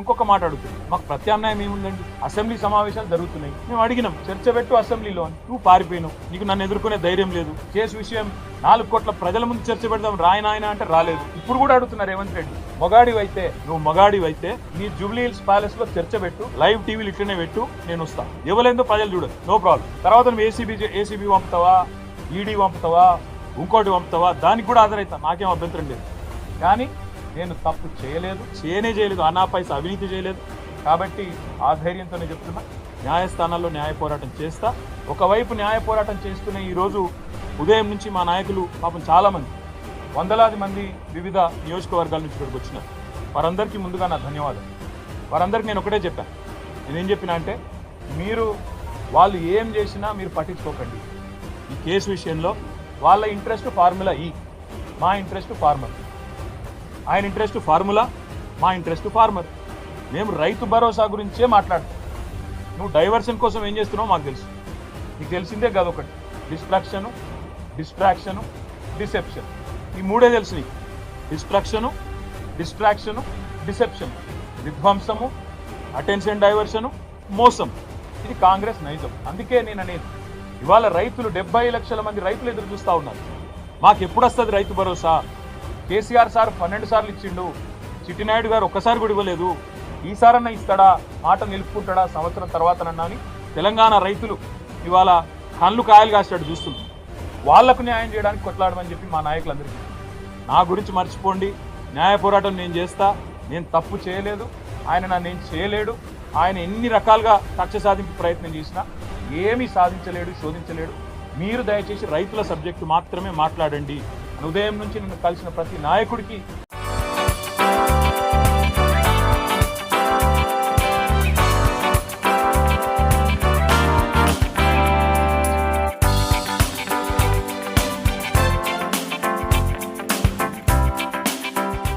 ఇంకొక మాట అడుగుతుంది. మాకు ప్రత్యామ్నాయం ఏముందండి? అసెంబ్లీ సమావేశాలు జరుగుతున్నాయి. మేము అడిగినాం చర్చ పెట్టు అసెంబ్లీలో అని. నువ్వు పారిపోయినావు. నీకు నన్ను ఎదుర్కొనే ధైర్యం లేదు. కేసు విషయం నాలుగు కోట్ల ప్రజల ముందు చర్చ పెడదాం రాయనాయన అంటే రాలేదు. ఇప్పుడు కూడా అడుగుతున్నారు రేవంత్ రెడ్డి మొగాడివి అయితే నువ్వు మొగాడివి అయితే నీ జూబ్లీ హిల్స్ ప్యాలెస్లో చర్చ పెట్టు లైవ్ టీవీలు ఇట్లనే పెట్టు నేను వస్తా. ఎవలేందో ప్రజలు చూడదు నో ప్రాబ్లం. తర్వాత నువ్వు ఏసీబీ ఏసీబీ పంపుతావా? ఈడీ పంపుతావా? ఇంకోటి పంపుతావా? దానికి కూడా ఆధారైతా నాకేం అభ్యంతరం లేదు. కానీ నేను తప్పు చేయలేదు చేయనే చేయలేదు అనాపైస అవినీతి చేయలేదు. కాబట్టి ఆ ధైర్యంతోనే చెప్తున్నా న్యాయస్థానాల్లో న్యాయ పోరాటం చేస్తా. ఒకవైపు న్యాయ పోరాటం చేస్తున్న ఈరోజు ఉదయం నుంచి మా నాయకులు పాపం చాలామంది వందలాది మంది వివిధ నియోజకవర్గాల నుంచి ఇక్కడికి వచ్చినారు. వారందరికీ ముందుగా నా ధన్యవాదాలు. వారందరికీ నేను ఒకటే చెప్పాను. నేనేం చెప్పినా అంటే మీరు వాళ్ళు ఏం చేసినా మీరు పట్టించుకోకండి. ఈ కేసు విషయంలో వాళ్ళ ఇంట్రెస్ట్ ఫార్ములా ఈ మా ఇంట్రెస్ట్ ఫార్ములా. ఆయన ఇంట్రెస్ట్ ఫార్ములా మా ఇంట్రెస్ట్ ఫార్మర్ మేము రైతు భరోసా గురించే మాట్లాడతాం. నువ్వు డైవర్షన్ కోసం ఏం చేస్తున్నావు మాకు తెలుసు. నీకు తెలిసిందే కాదు ఒకటి. డిస్ట్రాక్షను డిస్ట్రాక్షను డిసెప్షన్ ఈ మూడే తెలుసు నీకు. డిస్ట్రాక్షను డిస్ట్రాక్షను డిసెప్షన్ విధ్వంసము అటెన్షన్ డైవర్షను మోసం. ఇది కాంగ్రెస్ నైజం. అందుకే నేను అనేది. ఇవాళ రైతులు డెబ్బై లక్షల మంది రైతులు ఎదురు చూస్తూ ఉన్నారు. మాకు ఎప్పుడు వస్తుంది రైతు భరోసా? కేసీఆర్ సార్ పన్నెండు సార్లు ఇచ్చిండు. చిట్టినాయుడు గారు ఒక్కసారి కూడా ఇవ్వలేదు. ఈసారన్నా ఇస్తాడా? మాట నిలుపుకుంటాడా? సంవత్సరం తర్వాతనన్నా అని తెలంగాణ రైతులు ఇవాళ కళ్ళు కాయలు కాసాడు చూస్తుంది వాళ్ళకు న్యాయం చేయడానికి కొట్లాడమని చెప్పి మా నాయకులందరికీ. నా గురించి మర్చిపోండి. న్యాయ పోరాటం నేను చేస్తా. నేను తప్పు చేయలేదు. ఆయన నన్ను ఏం చేయలేడు. ఆయన ఎన్ని రకాలుగా కక్ష సాధింపు ప్రయత్నం చేసినా ఏమీ సాధించలేడు శోధించలేడు. మీరు దయచేసి రైతుల సబ్జెక్టు మాత్రమే మాట్లాడండి. ఉదయం నుంచి నన్ను కలిసిన ప్రతి నాయకుడికి